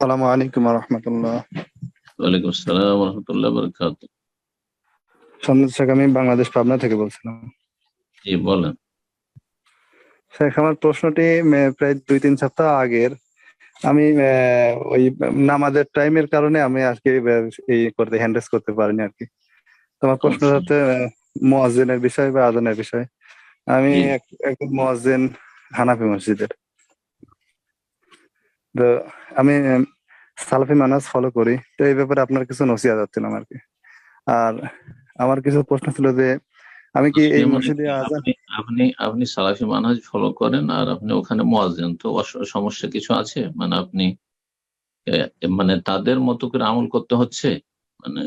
আসসালামু আলাইকুম রহমতুল্লাহ। ওয়ালাইকুম আসসালাম রহমতুল্লাহ বরকাত সন্ন্যত শেখ আমি বাংলাদেশ পাবনা থেকে বলছিলাম। জি বলেন। শেখ আমার প্রশ্নটি প্রায় দুই তিন সপ্তাহ আগের। আমি ওই নামাজের টাইমের কারণে আমি আজকে এই করতে হ্যান্ডেস করতে পারিনি আর কি তোমার প্রশ্ন আচ্ছা। হচ্ছে মোয়াজ্জিনের বিষয় বা আজানের বিষয়। আমি একজন মোয়াজ্জিন হানাফি মসজিদের। তো আমি সালাফি মানাজ ফলো করি। তো এই ব্যাপারে আপনার কিছু নসিয়া যাচ্ছিলাম আর কি আর আমার কিছু প্রশ্ন ছিল যে আমি কি এই মানে মসজিদে আজান আপনি আপনি সালাফি মানহাজ ফলো করেন আর আপনি ওখানে মোয়াজ্জেন। তো সমস্যা কিছু আছে? মানে আপনি মানে তাদের মতো করে আমল করতে হচ্ছে? মানে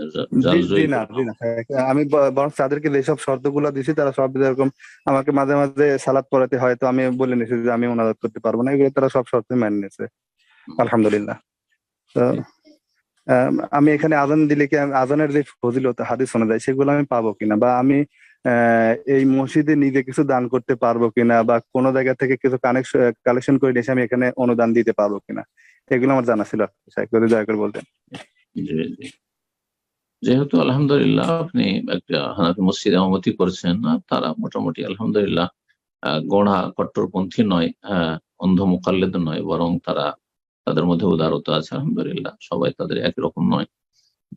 আমি বরং তাদেরকে যেসব শর্তগুলো দিছি তারা সব এরকম আমাকে মাঝে মাঝে সালাদ পড়াতে হয় তো আমি বলে নিছি যে আমি ওনাদাত করতে পারব না। এগুলো তারা সব শর্ত মেনে নিয়েছে আলহামদুলিল্লাহ। তো, আমি এখানে আজান দিলে কি আজানের যে ফজিলত, হাদিস শোনা যায় সেগুলো আমি পাবো কিনা? বা আমি এই মসজিদে নিজে কিছু দান করতে পারব কিনা? বা কোনো জায়গা থেকে কিছু কানেকশন কালেকশন করে নিয়ে আমি এখানে অনুদান দিতে পারব কিনা? এগুলো আমার জানা ছিল। যদি দয়া করে বলতেন। যেহেতু আলহামদুলিল্লাহ আপনি একটা হানাফি মসজিদে আমতি করছেন আর তারা মোটামুটি আলহামদুলিল্লাহ গোড়া কট্টরপন্থী নয় অন্ধ মোকাল্লেদ নয়, বরং তারা তাদের মধ্যে উদারতা আছে, আলহামদুলিল্লাহ। সবাই তাদের একই রকম নয়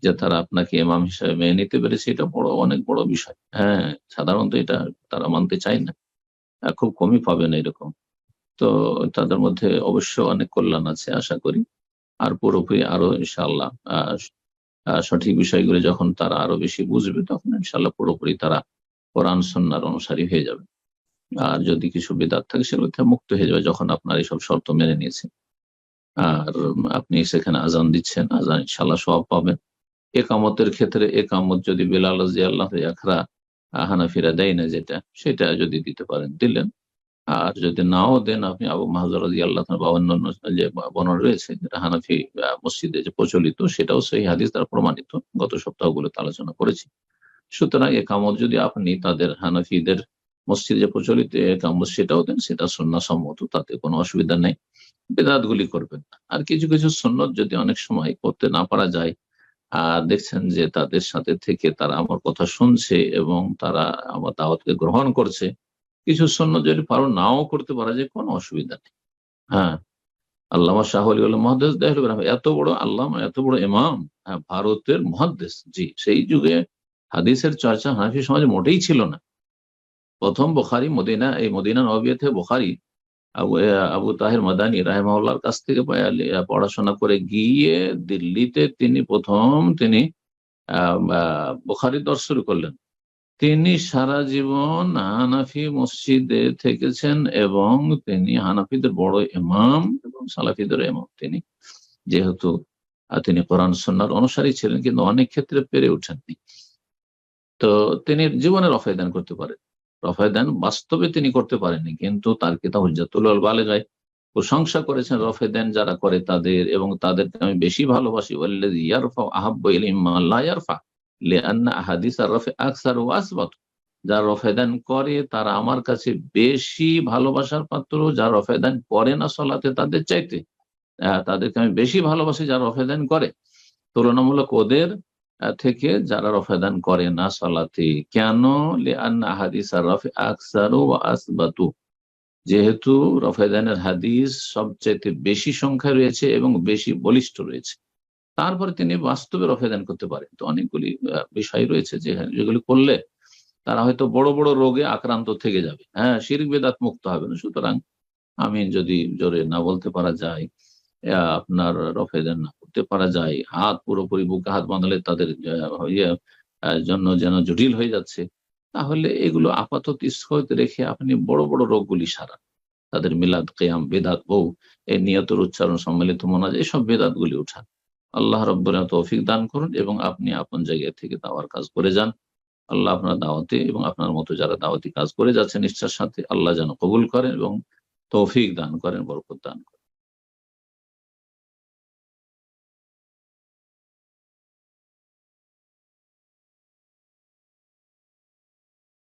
যে তারা আপনাকে এমাম হিসেবে মেনে নিতে পেরেছে, এটা বড়, অনেক বড় বিষয়। হ্যাঁ সাধারণত এটা তারা মানতে চায় না। খুব কমই পাবেন এরকম। তো তাদের মধ্যে অবশ্য অনেক কল্যাণ আছে, আশা করি। আর পুরোপুরি আরও ইনশাল্লাহ সঠিক বিষয়গুলো যখন তারা আরও বেশি বুঝবে, তখন ইনশাল্লাহ পুরোপুরি তারা কোরআন সন্ন্যার অনুসারী হয়ে যাবে। আর যদি কিছু বেদাত থাকে সেগুলো মুক্ত হয়ে যাবে যখন আপনার এইসব শর্ত মেনে নিয়েছে। আর আপনি সেখানে আজান দিচ্ছেন, আজান ইনশাল্লাহ সব পাবেন। একামতের ক্ষেত্রে একামত যদি বেলাল আল্লাহ আখরা হানাফিরা দেয় না যেটা, সেটা যদি দিতে পারেন, দিলেন। আর যদি নাও দেন আপনি আবু মাহাজর আল্লাহ বা অন্যান্য যে বর্ণনা রয়েছে, যেটা হানাফি মসজিদে যে প্রচলিত, সেটাও সেই হাদিস দ্বারা প্রমাণিত। গত সপ্তাহগুলোতে আলোচনা করেছি। সুতরাং একামত যদি আপনি তাদের হানাফিদের মসজিদে যে প্রচলিত সেটাও দেন সেটা সন্না সম্মত তাতে কোনো অসুবিধা নেই। বেদাত গুলি করবেন আর কিছু কিছু সন্ন্যত যদি অনেক সময় করতে না পারা যায় আর দেখছেন যে তাদের সাথে থেকে তারা আমার কথা শুনছে এবং তারা আমার দাওয়াতকে গ্রহণ করছে কিছু সন্ন্যত যদি পারো নাও করতে পারা যায় কোনো অসুবিধা নেই। হ্যাঁ। আল্লামা শাহ আলী আল্লাহ মহাদেশ দেহ এত বড় আল্লামা এত বড় ইমাম হ্যাঁ, ভারতের মহাদেশ জি সেই যুগে হাদিসের চর্চা হানাফি সমাজে মোটেই ছিল না। প্রথম বোখারি মদিনা, এই মদিনা নবিয়াতে বোখারি। আবু তাহের মাদানী রাহেমাউল্লাহর কাছ থেকে পড়াশোনা করে গিয়ে দিল্লিতে তিনি প্রথম তিনি বোখারি দর্শ শুরু করলেন। তিনি সারা জীবন হানাফি মসজিদে থেকেছেন এবং তিনি হানাফিদের বড় ইমাম এবং সালাফিদের ইমাম তিনি। যেহেতু তিনি কোরআন সন্ন্যার অনুসারী ছিলেন, কিন্তু অনেক ক্ষেত্রে পেরে ওঠেননি। তো তিনি জীবনে রফায়দান করতে পারেন। রফায়দান বাস্তবে তিনি করতে পারেননি, কিন্তু তার কিতাব হুজ্জাতুল বালেগায় প্রশংসা করেছেন রফেদান যারা করে তাদের এবং তাদেরকে আমি বেশি ভালোবাসি। যারা রফেদান করে তারা আমার কাছে বেশি ভালোবাসার পাত্র, যারা রফেদান করে না সলাতে তাদের চাইতে। তাদেরকে আমি বেশি ভালোবাসি যারা রফেদান করে। তুলনামূলক ওদের থেকে যারা রফেদান করে না সলাতে, কেন? যেহেতু রফেদানের হাদিস সবচাইতে বেশি সংখ্যায় রয়েছে এবং বেশি বলিষ্ঠ রয়েছে, তারপরে তিনি বাস্তবে রফেদান করতে পারেন। তো অনেকগুলি বিষয় রয়েছে যেগুলি করলে তারা হয়তো বড় বড় রোগে আক্রান্ত থেকে যাবে। হ্যাঁ শিরিক বেদাত মুক্ত হবে না। সুতরাং আমি যদি জোরে না বলতে পারা যায় আপনার রফেদান না করতে পারা যায়। হাত পুরোপুরি বুকে হাত বাঁধলে তাদের ইয়ে, জন্য যেন জটিল হয়ে যাচ্ছে। তাহলে এগুলো আপাতত স্থগিত রেখে আপনি বড় বড় রোগগুলি সারান। তাদের মিলাদ কেয়াম বেদাত বউ এই নিয়তের উচ্চারণ সম্মিলিত মনে এইসব বেদাত গুলি উঠান। আল্লাহ রব্বর তৌফিক দান করুন এবং আপনি আপন জায়গা থেকে দাওয়ার কাজ করে যান। আল্লাহ আপনার দাওয়াতে এবং আপনার মতো যারা দাওয়াতি কাজ করে যাচ্ছেন নিষ্ঠার সাথে আল্লাহ যেন কবুল করেন এবং তৌফিক দান করেন বরকত দান করেন।